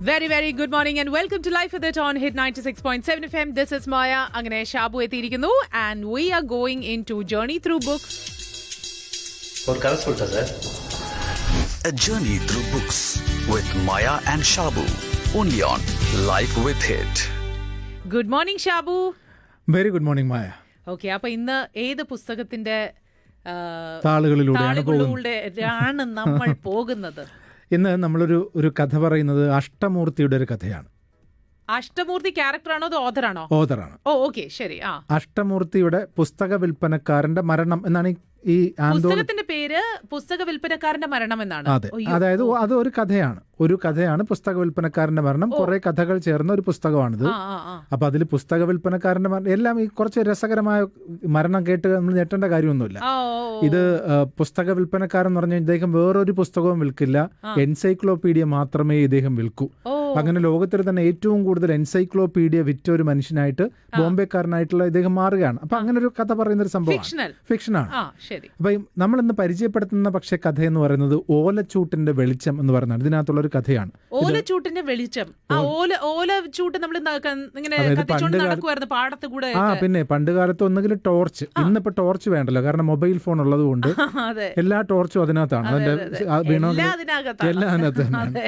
Very very good morning and welcome to Life did on Hit ninety six point seven F M this is Maya അങ്ങനെ ഷാബു എത്തിയിരിക്കുന്നു. And we are going into journey through books ഒരു A journey through books with Maya and Shabu only on Life with good morning Shabu very good morning Maya okay അപ്പൊ ഇന്ന് ഏത് പുസ്തകത്തിന്റെ താളുകളിലൂടെയാണ് നമ്മൾ പോകുന്നത്? ഇന്ന് നമ്മളൊരു ഒരു കഥ പറയുന്നത് അഷ്ടമൂർത്തിയുടെ ഒരു കഥയാണ്. അഷ്ടമൂർത്തി ക്യാരക്ടറാണോ അതോ ഓഥറാണോ ഓതറാണ് ഓ ഓക്കെ ശരി ആ. അഷ്ടമൂർത്തിയുടെ പുസ്തക വിൽപ്പനക്കാരന്റെ മരണം എന്നാണ് ഈ- ഈ പുസ്തകത്തിന്റെ പേര് പുസ്തക വിൽപ്പനക്കാരന്റെ മരണം എന്നാണ്. അതെ. അതായത് അത് ഒരു കഥയാണ്. ഒരു കഥയാണ് പുസ്തക വിൽപ്പനക്കാരന്റെ മരണം. കുറെ കഥകൾ ചേർന്ന ഒരു പുസ്തകമാണിത് അപ്പൊ അതിൽ പുസ്തക വിൽപ്പനക്കാരന്റെ മരണം എല്ലാം ഈ കുറച്ച് രസകരമായ മരണം കേട്ട് നമ്മൾ ഞെട്ടേണ്ട കാര്യമൊന്നുമില്ല. ഇത് പുസ്തക വിൽപ്പനക്കാരൻ എന്ന് പറഞ്ഞാൽ ഇദ്ദേഹം വേറൊരു പുസ്തകവും വിൽക്കില്ല. എൻസൈക്ലോപീഡിയ മാത്രമേ ഇദ്ദേഹം വിൽക്കൂ. അങ്ങനെ ലോകത്തിൽ തന്നെ ഏറ്റവും കൂടുതൽ എൻസൈക്ലോപീഡിയ വിറ്റ ഒരു മനുഷ്യനായിട്ട് ബോംബെക്കാരനായിട്ടുള്ള ഇദ്ദേഹം മാറുകയാണ്. അപ്പൊ അങ്ങനെ ഒരു കഥ പറയുന്ന ഒരു സംഭവം ഫിക്ഷനാണ് അപ്പൊ നമ്മൾ ഇന്ന് പരിചയപ്പെടുത്തുന്ന പക്ഷേ കഥ എന്ന് പറയുന്നത് ഓലച്ചൂട്ടിന്റെ വെളിച്ചം എന്ന് പറയുന്നത് ഇതിനകത്തുള്ള ഒരു കഥയാണ്. ഓലച്ചൂട്ടിന്റെ വെളിച്ചം. ഓലച്ചൂട്ട് നമ്മൾ ഇങ്ങനെ പാടത്ത് കൂടെ ആ പിന്നെ പണ്ട് കാലത്ത് ഒന്നുകിൽ ടോർച്ച്. ഇന്നിപ്പോ ടോർച്ച് വേണ്ടല്ലോ. കാരണം മൊബൈൽ ഫോൺ ഉള്ളത് കൊണ്ട് എല്ലാ ടോർച്ചും അതിനകത്താണ്. അതിന്റെ വീണോ എല്ലാം അതിനകത്താണ്.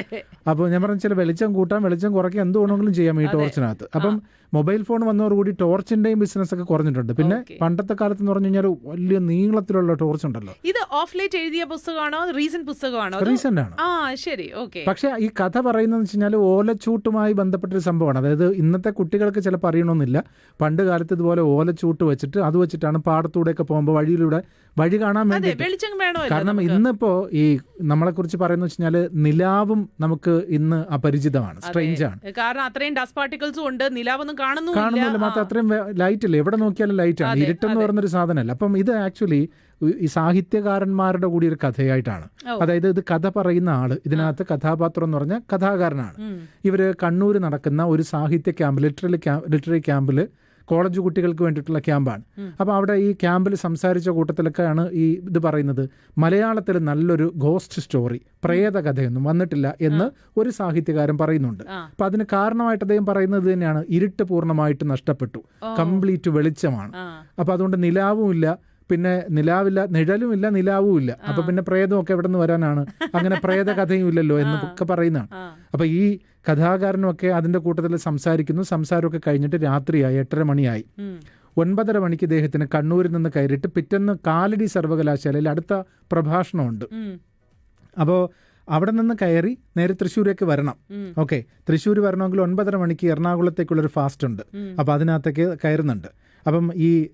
അപ്പോൾ ഞാൻ പറഞ്ഞ ചില വെളിച്ചം കൂട്ടാൻ വെളിച്ചം കുറയ്ക്കാൻ എന്ത് വേണമെങ്കിലും ചെയ്യാം ഈ ടോർച്ചിനകത്ത്. അപ്പം മൊബൈൽ ഫോൺ വന്നതോടുകൂടി ടോർച്ചിന്റെയും ബിസിനസ് ഒക്കെ കുറഞ്ഞിട്ടുണ്ട്. പിന്നെ പണ്ടത്തെ കാലത്ത് എന്ന് പറഞ്ഞു കഴിഞ്ഞാൽ വലിയ നീളത്തിലുള്ള ടോർച്ച് ഉണ്ടല്ലോ. ഇത് ഓഫ് ലൈറ്റ് എഴുതിയ പുസ്തകമാണോ? റീസെന്റ് പുസ്തകമാണോ? റീസെന്റ് ആണ്. ആ ശരി. ഓക്കെ. പക്ഷെ ഈ കഥ പറയുന്നത് വെച്ച് കഴിഞ്ഞാൽ ഓലച്ചൂട്ടുമായി ബന്ധപ്പെട്ടൊരു സംഭവമാണ്. അതായത് ഇന്നത്തെ കുട്ടികൾക്ക് ചിലപ്പോൾ അറിയണമെന്നില്ല. പണ്ട് കാലത്ത് ഇതുപോലെ ഓലച്ചൂട്ട് വെച്ചിട്ട് അത് വെച്ചിട്ടാണ് പാടത്തൂടെ ഒക്കെ പോകുമ്പോൾ വഴിയിലൂടെ വഴി കാണാൻ വേണ്ടി കാരണം ഇന്നിപ്പോ ഈ നമ്മളെ കുറിച്ച് പറയുന്ന വെച്ചാൽ നിലാവും നമുക്ക് ഇന്ന് അപരിചിതമാണ്. സ്ട്രേഞ്ച് ആണ്. കാരണം അത്രയും ഡസ്റ്റ് പാർട്ടിക്കിൾസും ഉണ്ട്. നിലാവൊന്നും കാണുന്നു കാണുന്നില്ല മാത്രം അത്രയും ലൈറ്റ് ഇല്ല? എവിടെ നോക്കിയാലും ലൈറ്റ് ആണ്. എന്ന് ഇരുട്ടെന്ന് പറഞ്ഞൊരു സാധനമല്ല. അപ്പം ഇത് ആക്ച്വലി ഈ സാഹിത്യകാരന്മാരുടെ കൂടി ഒരു കഥയായിട്ടാണ് അതായത് ഇത് കഥ പറയുന്ന ആൾ ഇതിനകത്ത് കഥാപാത്രം എന്ന് പറഞ്ഞാൽ കഥാകാരനാണ്. ഇവർ കണ്ണൂർ നടക്കുന്ന ഒരു സാഹിത്യ ക്യാമ്പ് ലിറ്റററി ലിറ്റററി ക്യാമ്പിൽ കോളേജ് കുട്ടികൾക്ക് വേണ്ടിയിട്ടുള്ള ക്യാമ്പാണ്. അപ്പോൾ അവിടെ ഈ ക്യാമ്പിൽ സംസാരിച്ച കൂട്ടത്തിലൊക്കെയാണ് ഈ ഇത് പറയുന്നത്. മലയാളത്തിൽ നല്ലൊരു ഗോസ്റ്റ് സ്റ്റോറി പ്രേതകഥയൊന്നും വന്നിട്ടില്ല എന്ന് ഒരു സാഹിത്യകാരൻ പറയുന്നുണ്ട്. അപ്പം അതിന് കാരണമായിട്ട് അദ്ദേഹം പറയുന്നത് തന്നെയാണ് ഇരുട്ട് പൂർണമായിട്ട് നഷ്ടപ്പെട്ടു. കംപ്ലീറ്റ് വെളിച്ചമാണ്. അപ്പം അതുകൊണ്ട് നിലാവും ഇല്ല പിന്നെ നിലാവില്ല നിഴലുമില്ല നിലാവും ഇല്ല അപ്പൊ പിന്നെ പ്രേതമൊക്കെ എവിടെ നിന്ന് വരാനാണ്? അങ്ങനെ പ്രേത കഥയും ഇല്ലല്ലോ എന്നൊക്കെ പറയുന്നതാണ്. അപ്പൊ ഈ കഥാകാരനും ഒക്കെ അതിന്റെ കൂട്ടത്തിൽ സംസാരിക്കുന്നു. സംസാരമൊക്കെ കഴിഞ്ഞിട്ട് രാത്രിയായി എട്ടര മണിയായി. ഒൻപതര മണിക്ക് ഇദ്ദേഹത്തിന് കണ്ണൂരിൽ നിന്ന് കയറിയിട്ട് പിറ്റേന്ന് കാലടി സർവകലാശാലയിൽ അടുത്ത പ്രഭാഷണമുണ്ട്. അപ്പോൾ അവിടെ നിന്ന് കയറി നേരെ തൃശ്ശൂരേക്ക് വരണം. ഓക്കെ. തൃശ്ശൂർ വരണമെങ്കിൽ ഒൻപതര മണിക്ക് എറണാകുളത്തേക്കുള്ളൊരു ഫാസ്റ്റ് ഉണ്ട്. അപ്പോൾ അതിനകത്തേക്ക് കയറുന്നുണ്ട്. അപ്പം ഈ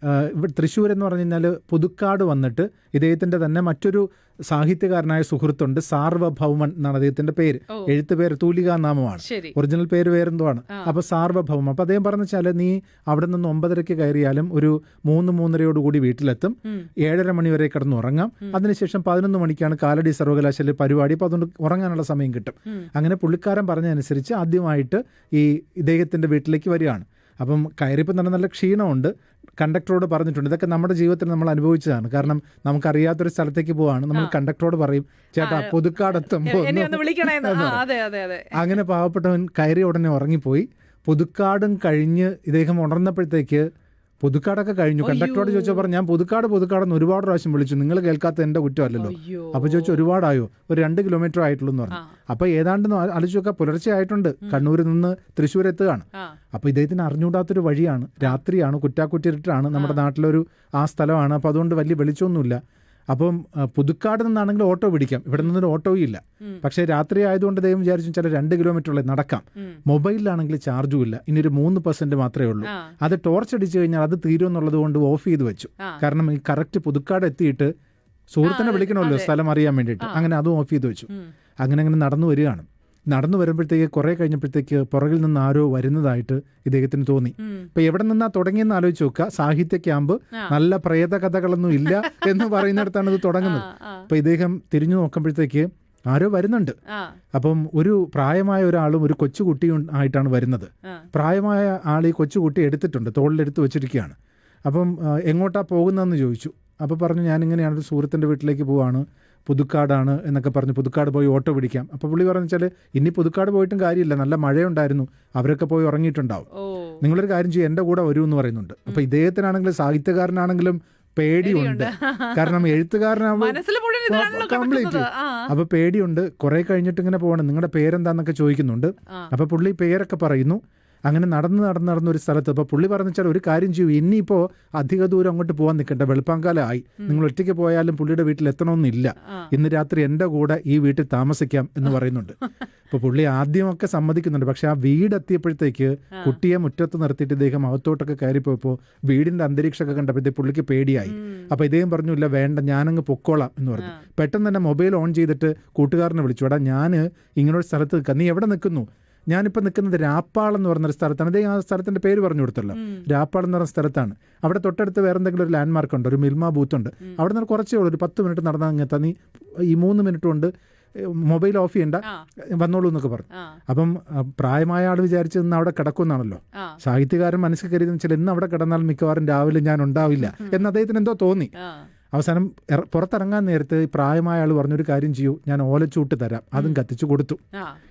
തൃശ്ശൂർ എന്ന് പറഞ്ഞു കഴിഞ്ഞാൽ പുതുക്കാട് വന്നിട്ട് ഇദ്ദേഹത്തിന്റെ തന്നെ മറ്റൊരു സാഹിത്യകാരനായ സുഹൃത്തുണ്ട് സാർവഭൗമൻ എന്നാണ് അദ്ദേഹത്തിന്റെ പേര്. ഓ. എഴുത്ത് പേര് തൂലികാ നാമമാണ് ഒറിജിനൽ പേര് വേറെന്തോ ആണ്. അപ്പൊ സാർവഭൗമം. അപ്പൊ അദ്ദേഹം പറഞ്ഞു വെച്ചാൽ നീ അവിടെ നിന്ന് ഒമ്പതരയ്ക്ക് കയറിയാലും ഒരു മൂന്ന് മൂന്നരയോട് കൂടി വീട്ടിലെത്തും. ഏഴര മണി വരെ കിടന്ന് ഉറങ്ങാം അതിനുശേഷം പതിനൊന്ന് മണിക്കാണ് കാലടി സർവകലാശാല പരിപാടി. അപ്പൊ അതുകൊണ്ട് ഉറങ്ങാനുള്ള സമയം കിട്ടും. അങ്ങനെ പുള്ളിക്കാരൻ പറഞ്ഞതനുസരിച്ച് ആദ്യമായിട്ട് ഈ ഇദ്ദേഹത്തിന്റെ വീട്ടിലേക്ക് വരികയാണ്. അപ്പം കയറിയപ്പോൾ തന്നെ നല്ല ക്ഷീണമുണ്ട്. കണ്ടക്ടറോട് പറഞ്ഞിട്ടുണ്ട്. ഇതൊക്കെ നമ്മുടെ ജീവിതത്തിൽ നമ്മൾ അനുഭവിച്ചതാണ്. കാരണം നമുക്കറിയാത്തൊരു സ്ഥലത്തേക്ക് പോവാണ്. നമ്മൾ കണ്ടക്ടറോട് പറയും ചേട്ടാ പുതുക്കാടെത്തുമ്പോൾ അങ്ങനെ പാവപ്പെട്ടവൻ കയറി ഉടനെ ഉറങ്ങിപ്പോയി. പുതുക്കാടും കഴിഞ്ഞ് ഇദ്ദേഹം ഉണർന്നപ്പോഴത്തേക്ക് പുതുക്കാടൊക്കെ കഴിഞ്ഞു. കണ്ടക്ടറോട് ചോദിച്ചപ്പോൾ പറഞ്ഞു ഞാൻ പുതുക്കാട് പുതുക്കാടെന്ന് ഒരുപാട് പ്രാവശ്യം വിളിച്ചു. നിങ്ങൾ കേൾക്കാത്ത എന്റെ കുറ്റമല്ലല്ലോ. അല്ലല്ലോ അപ്പൊ ചോദിച്ചു ഒരുപാടായോ? ഒരു രണ്ട് കിലോമീറ്റർ ആയിട്ടുള്ളൂ എന്ന് പറഞ്ഞു. അപ്പോൾ അപ്പൊ ഏതാണ്ട് ആലോചിച്ച് നോക്കാം പുലർച്ചെ ആയിട്ടുണ്ട്. കണ്ണൂരിൽ നിന്ന് തൃശ്ശൂർ എത്തുകയാണ്. അപ്പോൾ അപ്പൊ ഇദ്ദേഹത്തിന് അറിഞ്ഞുകൂടാത്തൊരു വഴിയാണ്. രാത്രിയാണ് കുറ്റാക്കുറ്റിരുട്ടാണ് നമ്മുടെ നാട്ടിലൊരു ആ സ്ഥലമാണ്. അപ്പോൾ അതുകൊണ്ട് വലിയ വെളിച്ചമൊന്നുമില്ല. അപ്പം പുതുക്കാട് നിന്നാണെങ്കിൽ ഓട്ടോ പിടിക്കാം. ഇവിടെ നിന്നൊരു ഓട്ടോയും ഇല്ല. പക്ഷെ രാത്രി ആയതുകൊണ്ട് ദൈവം വിചാരിച്ചു ചില രണ്ട് കിലോമീറ്റർ ഉള്ളത് നടക്കാം. മൊബൈലിലാണെങ്കിൽ ചാർജും ഇല്ല. ഇനി ഒരു മൂന്ന് പെർസെന്റ് മാത്രമേ ഉള്ളൂ. അത് ടോർച്ച് അടിച്ചു കഴിഞ്ഞാൽ അത് തീരും എന്നുള്ളത് കൊണ്ട് ഓഫ് ചെയ്ത് വെച്ചു. കാരണം ഈ കറക്റ്റ് പുതുക്കാട് എത്തിയിട്ട് സുഹൃത്തിനെ വിളിക്കണമല്ലോ സ്ഥലം അറിയാൻ വേണ്ടിയിട്ട്. അങ്ങനെ അതും ഓഫ് ചെയ്ത് വെച്ചു. അങ്ങനെ അങ്ങനെ നടന്നു വരികയാണ്. നടന്നു വരുമ്പോഴത്തേക്ക് കുറെ കഴിഞ്ഞപ്പോഴത്തേക്ക് പുറകിൽ നിന്ന് ആരോ വരുന്നതായിട്ട് ഇദ്ദേഹത്തിന് തോന്നി. ഇപ്പൊ എവിടെ നിന്നാ തുടങ്ങിയെന്ന് ആലോചിച്ച് നോക്കുക സാഹിത്യ ക്യാമ്പ് നല്ല പ്രേത കഥകളൊന്നും ഇല്ല എന്ന് പറയുന്നിടത്താണ് ഇത് തുടങ്ങുന്നത്. അപ്പൊ ഇദ്ദേഹം തിരിഞ്ഞു നോക്കുമ്പോഴത്തേക്ക് ആരോ വരുന്നുണ്ട്. അപ്പം ഒരു പ്രായമായ ഒരാളും ഒരു കൊച്ചുകുട്ടിയും ആയിട്ടാണ് വരുന്നത്. പ്രായമായ ആൾ ഈ കൊച്ചുകുട്ടി എടുത്തിട്ടുണ്ട് തോളിലെടുത്ത് വെച്ചിരിക്കുകയാണ്. അപ്പം എങ്ങോട്ടാ പോകുന്നതെന്ന് ചോദിച്ചു. അപ്പോൾ പറഞ്ഞു ഞാനിങ്ങനെയാണ് ഒരു സുഹൃത്തിന്റെ വീട്ടിലേക്ക് പോവാണ്. പുതുക്കാടാണ് എന്നൊക്കെ പറഞ്ഞ് പുതുക്കാട് പോയി ഓട്ടോ പിടിക്കാം. അപ്പോൾ പുള്ളി പറഞ്ഞു വെച്ചാൽ ഇനി പുതുക്കാട് പോയിട്ടും കാര്യമില്ല. നല്ല മഴയുണ്ടായിരുന്നു. അവരൊക്കെ പോയി ഉറങ്ങിയിട്ടുണ്ടാവും. നിങ്ങളൊരു കാര്യം ചെയ്യും എന്റെ കൂടെ വരൂ എന്ന് പറയുന്നുണ്ട്. അപ്പോൾ ഇദ്ദേഹത്തിനാണെങ്കിലും സാഹിത്യകാരനാണെങ്കിലും പേടിയുണ്ട്. കാരണം എഴുത്തുകാരനാകുമ്പോൾ മുഴുവൻ കംപ്ലീറ്റ്. അപ്പൊ പേടിയുണ്ട്. കുറെ കഴിഞ്ഞിട്ട് ഇങ്ങനെ പോകണം നിങ്ങളുടെ പേരെന്താന്നൊക്കെ ചോദിക്കുന്നുണ്ട്. അപ്പൊ പുള്ളി പേരൊക്കെ പറയുന്നു. അങ്ങനെ നടന്ന് നടന്ന് നടന്ന ഒരു സ്ഥലത്ത് അപ്പോൾ പുള്ളി പറഞ്ഞു വെച്ചാൽ ഒരു കാര്യം ചെയ്യൂ ഇനിയിപ്പോൾ അധിക ദൂരം അങ്ങോട്ട് പോകാൻ നിൽക്കണ്ട. വെളുപ്പാങ്കാലമായി നിങ്ങൾ ഒറ്റയ്ക്ക് പോയാലും പുള്ളിയുടെ വീട്ടിൽ എത്തണമെന്നില്ല. ഇന്ന് രാത്രി എന്റെ കൂടെ ഈ വീട്ടിൽ താമസിക്കാം എന്ന് പറയുന്നുണ്ട്. അപ്പോൾ പുള്ളി ആദ്യമൊക്കെ സമ്മതിക്കുന്നുണ്ട്. പക്ഷെ ആ വീട് എത്തിയപ്പോഴത്തേക്ക് കുട്ടിയെ മുറ്റത്ത് നിർത്തിയിട്ട് ഇദ്ദേഹം അകത്തോട്ടൊക്കെ കയറിപ്പോയപ്പോൾ വീടിന്റെ അന്തരീക്ഷമൊക്കെ കണ്ടപ്പോഴത്തേക്ക് പുള്ളിക്ക് പേടിയായി. അപ്പോൾ ഇദ്ദേഹം പറഞ്ഞു ഇല്ല വേണ്ട ഞാനങ്ങ് പൊക്കോളാം എന്ന് പറഞ്ഞു. പെട്ടെന്ന് തന്നെ മൊബൈൽ ഓൺ ചെയ്തിട്ട് കൂട്ടുകാരനെ വിളിച്ചു. എടാ ഞാൻ ഇങ്ങനൊരു സ്ഥലത്ത് നിൽക്കാം. നീ എവിടെ നിൽക്കുന്നു? ഞാനിപ്പോൾ നിൽക്കുന്നത് രാപ്പാൾ എന്ന് പറഞ്ഞൊരു സ്ഥലത്താണ്. അദ്ദേഹം ആ സ്ഥലത്തിന്റെ പേര് പറഞ്ഞു കൊടുത്തല്ലോ. രാപ്പാൾ എന്ന് പറഞ്ഞ സ്ഥലത്താണ്. അവിടെ തൊട്ടടുത്ത് വേറെ എന്തെങ്കിലും ഒരു ലാൻഡ് മാർക്ക് ഉണ്ട് ഒരു മിൽമ ബൂത്ത് ഉണ്ട്. അവിടെ നിന്ന് കുറച്ചേ ഉള്ളൂ ഒരു പത്ത് മിനിറ്റ് നടന്നാൽ അങ്ങനെ നീ ഈ മൂന്ന് മിനിറ്റ് കൊണ്ട് മൊബൈൽ ഓഫ് ചെയ്യണ്ട. വന്നോളൂ എന്നൊക്കെ പറഞ്ഞു. അപ്പം പ്രായമായ ആൾ വിചാരിച്ച് ഇന്ന് അവിടെ കിടക്കുമെന്നാണല്ലോ. സാഹിത്യകാരൻ മനസ്സിൽ കരുതുന്ന വെച്ചാൽ ഇന്ന് അവിടെ കിടന്നാൽ മിക്കവാറും രാവിലെ ഞാൻ ഉണ്ടാവില്ല എന്ന് അദ്ദേഹത്തിന് എന്തോ തോന്നി. അവസാനം പുറത്തിറങ്ങാൻ നേരത്തെ പ്രായമായ ആൾ പറഞ്ഞൊരു കാര്യം ചെയ്യൂ. ഞാൻ ഓലച്ചൂട്ട് തരാം. അതും കത്തിച്ചു കൊടുത്തു.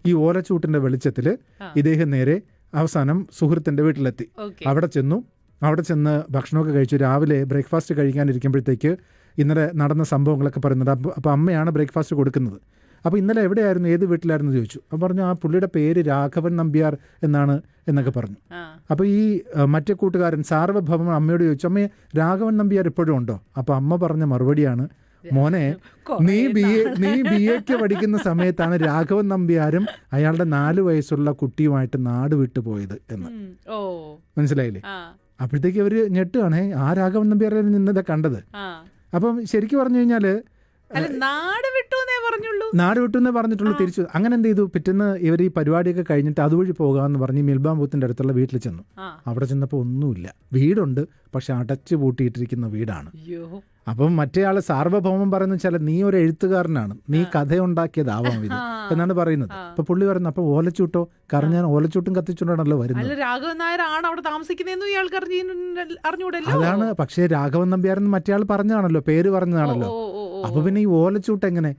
ഈ ഓലച്ചൂട്ടിന്റെ വെളിച്ചത്തിൽ ഇദ്ദേഹം നേരെ അവസാനം സുഹൃത്തിന്റെ വീട്ടിലെത്തി. അവിടെ ചെന്നു. അവിടെ ചെന്ന് ഭക്ഷണമൊക്കെ കഴിച്ചു. രാവിലെ ബ്രേക്ക്ഫാസ്റ്റ് കഴിക്കാനിരിക്കുമ്പോഴത്തേക്ക് ഇന്നലെ നടന്ന സംഭവങ്ങളൊക്കെ പറയുന്നുണ്ട്. അപ്പം അപ്പോൾ അമ്മയാണ് ബ്രേക്ക്ഫാസ്റ്റ് കൊടുക്കുന്നത്. അപ്പോൾ ഇന്നലെ എവിടെയായിരുന്നു? ഏത് വീട്ടിലായിരുന്നു ചോദിച്ചു. അപ്പം പറഞ്ഞു ആ പുള്ളിയുടെ പേര് രാഘവൻ നമ്പ്യാർ എന്നാണ് എന്നൊക്കെ പറഞ്ഞു. അപ്പോൾ ഈ മറ്റേ കൂട്ടുകാരൻ സാർവഭൗമൻ അമ്മയോട് ചോദിച്ചു അമ്മയെ രാഘവൻ നമ്പ്യാർ ഇപ്പോഴും ഉണ്ടോ? അപ്പോൾ അമ്മ പറഞ്ഞ മറുപടിയാണ് മോനെ നീ ബി എ നീ ബി എക്ക് പഠിക്കുന്ന സമയത്താണ് രാഘവൻ നമ്പ്യാരും അയാളുടെ നാല് വയസ്സുള്ള കുട്ടിയുമായിട്ട് നാട് വിട്ടു പോയത് എന്ന്. മനസ്സിലായില്ലേ? അപ്പോഴത്തേക്ക് അവർ ഞെട്ടുകയാണേ ആ രാഘവൻ നമ്പ്യാരെ നിന്നതാ കണ്ടത്. അപ്പം ശരിക്കും പറഞ്ഞു കഴിഞ്ഞാൽ അല്ല നാട് വിട്ടു പറഞ്ഞിട്ടുള്ള പറഞ്ഞുള്ളൂ പറഞ്ഞിട്ടുള്ളൂ തിരിച്ചു. അങ്ങനെ എന്ത് ചെയ്തു? പിറ്റേന്ന് ഇവർ ഈ പരിപാടിയൊക്കെ കഴിഞ്ഞിട്ട് അതുവഴി പോകാമെന്ന് പറഞ്ഞ് മിൽബാം ബൂത്തിന്റെ അടുത്തുള്ള വീട്ടിൽ ചെന്നു. അവിടെ ചെന്നപ്പോൾ ഒന്നുമില്ല. വീടുണ്ട് പക്ഷെ അടച്ചു പൂട്ടിയിട്ടിരിക്കുന്ന വീടാണ്. അപ്പം മറ്റേ ആൾ സാർവഭൗമം പറയുന്ന വെച്ചാൽ നീ ഒരു എഴുത്തുകാരനാണ്. നീ കഥയുണ്ടാക്കിയതാവാം ഇത്. എന്നാണ് പറയുന്നത്. അപ്പൊ പുള്ളി പറയുന്നത് അപ്പൊ ഓലച്ചൂട്ടോ? കാരണം ഞാൻ ഓലച്ചൂട്ടും കത്തിച്ചുകൊണ്ടാണല്ലോ വരുന്നത്. രാഘവൻ നായരാണ് അവിടെ താമസിക്കുന്നതെന്നും അതാണ് പക്ഷേ രാഘവൻ നമ്പ്യാരെന്ന് മറ്റേ ആൾ പറഞ്ഞതാണല്ലോ പേര് പറഞ്ഞതാണല്ലോ. അപ്പൊ പിന്നെ ഈ ഓലച്ചൂട്ട് എങ്ങനെ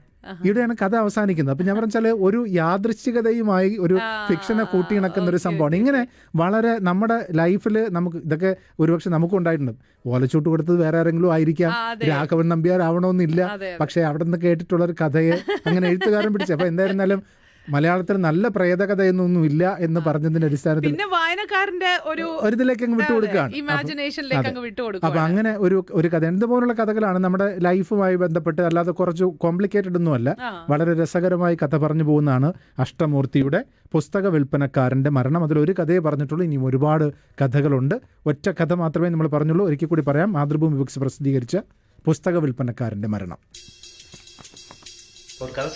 ഇവിടെയാണ് കഥ അവസാനിക്കുന്നത്. അപ്പൊ ഞാൻ പറഞ്ഞാൽ ഒരു യാദൃശ്ചികതയുമായി ഒരു ഫിക്ഷനെ കൂട്ടിയിണക്കുന്ന ഒരു സംഭവമാണ്. ഇങ്ങനെ വളരെ നമ്മുടെ ലൈഫിൽ നമുക്ക് ഇതൊക്കെ ഒരുപക്ഷെ നമുക്കും ഉണ്ടായിട്ടുണ്ട്. ഓലച്ചൂട്ട് കൊടുത്തത് വേറെ ആരെങ്കിലും ആയിരിക്കാം. രാഘവൻ നമ്പ്യാർ ആവണമെന്നില്ല പക്ഷേ പക്ഷെ അവിടെ നിന്ന് കേട്ടിട്ടുള്ള ഒരു കഥയെ അങ്ങനെ എഴുത്തുകാരൻ പിടിച്ചു. അപ്പൊ എന്തായിരുന്നാലും മലയാളത്തിൽ നല്ല പ്രേതകഥയൊന്നും ഇല്ല എന്ന് പറഞ്ഞതിന്റെ അടിസ്ഥാനത്തിൽ പിന്നെ വായനക്കാരന്റെ ഒരു ഒരിതിലേക്ക് അങ്ങ് വിട്ടുകൊടുക്കുകയാണ് ഇമാജിനേഷനിലേക്ക് അങ്ങ് അപ്പൊ അങ്ങനെ ഒരു ഒരു കഥ. എന്തുപോലുള്ള കഥകളാണ് നമ്മുടെ ലൈഫുമായി ബന്ധപ്പെട്ട് അല്ലാതെ കുറച്ച് കോംപ്ലിക്കേറ്റഡ് ഒന്നുമല്ല വളരെ രസകരമായി കഥ പറഞ്ഞു പോകുന്നതാണ് അഷ്ടമൂർത്തിയുടെ പുസ്തക വിൽപ്പനക്കാരന്റെ മരണം. അതിൽ ഒരു കഥയെ പറഞ്ഞിട്ടുള്ളൂ. ഇനിയും ഒരുപാട് കഥകളുണ്ട്. ഒറ്റ കഥ മാത്രമേ നമ്മൾ പറഞ്ഞുള്ളൂ. ഒരിക്കൽ കൂടി പറയാം. മാതൃഭൂമി ബുക്സ് പ്രസിദ്ധീകരിച്ച പുസ്തക വിൽപ്പനക്കാരന്റെ മരണം. ഒരു കഥ